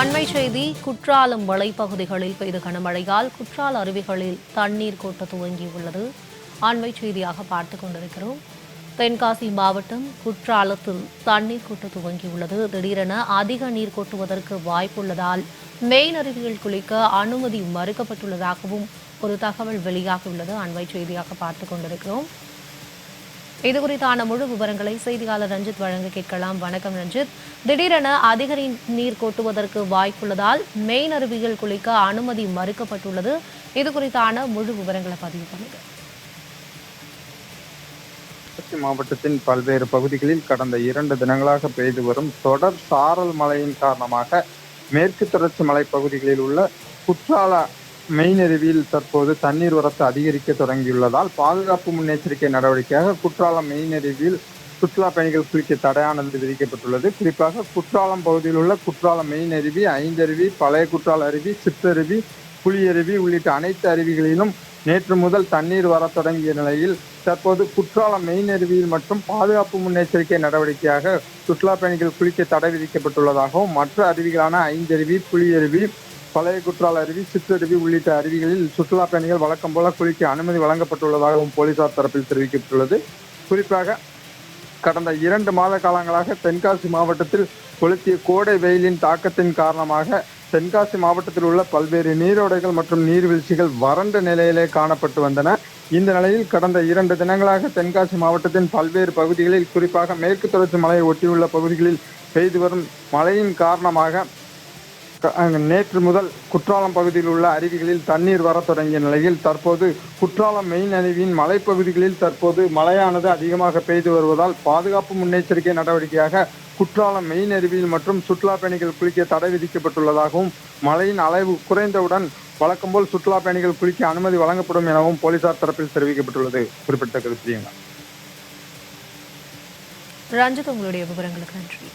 அண்மை செய்தி குற்றாலம் மலைப்பகுதிகளில் பெய்த கனமழையால் குற்றால அருவிகளில் தண்ணீர் கொட்ட துவங்கியுள்ளது. அண்மை செய்தியாக பார்த்து கொண்டிருக்கிறோம். தென்காசி மாவட்டம் குற்றாலத்தில் தண்ணீர் கொட்ட துவங்கியுள்ளது. திடீரென அதிக நீர் கொட்டுவதற்கு வாய்ப்புள்ளதால் மெயின் அருவியில் குளிக்க அனுமதி மறுக்கப்பட்டுள்ளதாகவும் ஒரு தகவல் வெளியாகியுள்ளது. அண்மை செய்தியாக பார்த்து கொண்டிருக்கிறோம். இது குறித்தான முழு விவரங்களை செய்தியாளர் ரஞ்சித் வழங்க கேட்கலாம். வணக்கம் ரஞ்சித். திடீரென அதிக நீர் கொட்டுவதற்கு வாய்ப்புள்ளதால் மெயின் அருவியில் குளிக்க அனுமதி மறுக்கப்பட்டுள்ளது. இது குறித்தான முழு விவரங்களை பதிவு பண்ணுங்க. தென்காசி மாவட்டத்தின் பல்வேறு பகுதிகளில் கடந்த இரண்டு தினங்களாக பெய்து வரும் தொடர் சாரல் மழையின் காரணமாக மேற்கு தொடர்ச்சி மலைப்பகுதிகளில் உள்ள குற்றால மெயினருவியில் தற்போது தண்ணீர் வரத்து அதிகரிக்க தொடங்கியுள்ளதால் பாதுகாப்பு முன்னெச்சரிக்கை நடவடிக்கையாக குற்றாலம் மெய்நெருவில் சுற்றுலா பயணிகள் குளிக்க தடையானது விதிக்கப்பட்டுள்ளது. குறிப்பாக குற்றாலம் பகுதியில் உள்ள குற்றாலம் மெயின் அருவி ஐந்தருவி பழைய குற்றால அருவி சிற்றருவி புலியருவி உள்ளிட்ட அனைத்து அருவிகளிலும் நேற்று முதல் தண்ணீர் வரத் தொடங்கிய நிலையில் தற்போது குற்றாலம் மெயின் அருவியில் மற்றும் பாதுகாப்பு முன்னெச்சரிக்கை நடவடிக்கையாக சுற்றுலா பயணிகள் குளிக்க தடை விதிக்கப்பட்டுள்ளதாகவும் மற்ற அருவிகளான ஐந்தருவி புலியருவி பழைய குற்றால அருவி சிற்றருவி உள்ளிட்ட அருவிகளில் சுற்றுலா பயணிகள் வழக்கம் போல குளிக்க அனுமதி வழங்கப்பட்டுள்ளதாகவும் போலீசார் தரப்பில் தெரிவிக்கப்பட்டுள்ளது. குறிப்பாக கடந்த இரண்டு மாத காலங்களாக தென்காசி மாவட்டத்தில் கொளுத்திய கோடை வெயிலின் தாக்கத்தின் காரணமாக தென்காசி மாவட்டத்தில் உள்ள பல்வேறு நீரோடைகள் மற்றும் நீர்வீழ்ச்சிகள் வறண்ட நிலையிலே காணப்பட்டு வந்தன. இந்த நிலையில் கடந்த இரண்டு தினங்களாக தென்காசி மாவட்டத்தின் பல்வேறு பகுதிகளில் குறிப்பாக மேற்கு தொடர்ச்சி மலையை ஒட்டியுள்ள பகுதிகளில் பெய்து வரும் மழையின் காரணமாக நேற்று முதல் குற்றாலம் பகுதியில் உள்ள அருவிகளில் தண்ணீர் வரத் தொடங்கிய நிலையில் தற்போது குற்றாலம் மெயின் அருவியின் மலைப்பகுதிகளில் தற்போது மழையானது அதிகமாக பெய்து வருவதால் பாதுகாப்பு முன்னெச்சரிக்கை நடவடிக்கையாக குற்றாலம் மெயின் அருவியில் மற்றும் சுற்றுலா பயணிகள் குளிக்க தடை விதிக்கப்பட்டுள்ளதாகவும் மழையின் அளவு குறைந்தவுடன் வழக்கம்போல் சுற்றுலா பயணிகள் குளிக்க அனுமதி வழங்கப்படும் எனவும் போலீசார் தரப்பில் தெரிவிக்கப்பட்டுள்ளது. குறிப்பிடத்தக்கது பிரியங்கா. ரஞ்சித் உங்களுடைய விவரங்களுக்கு நன்றி.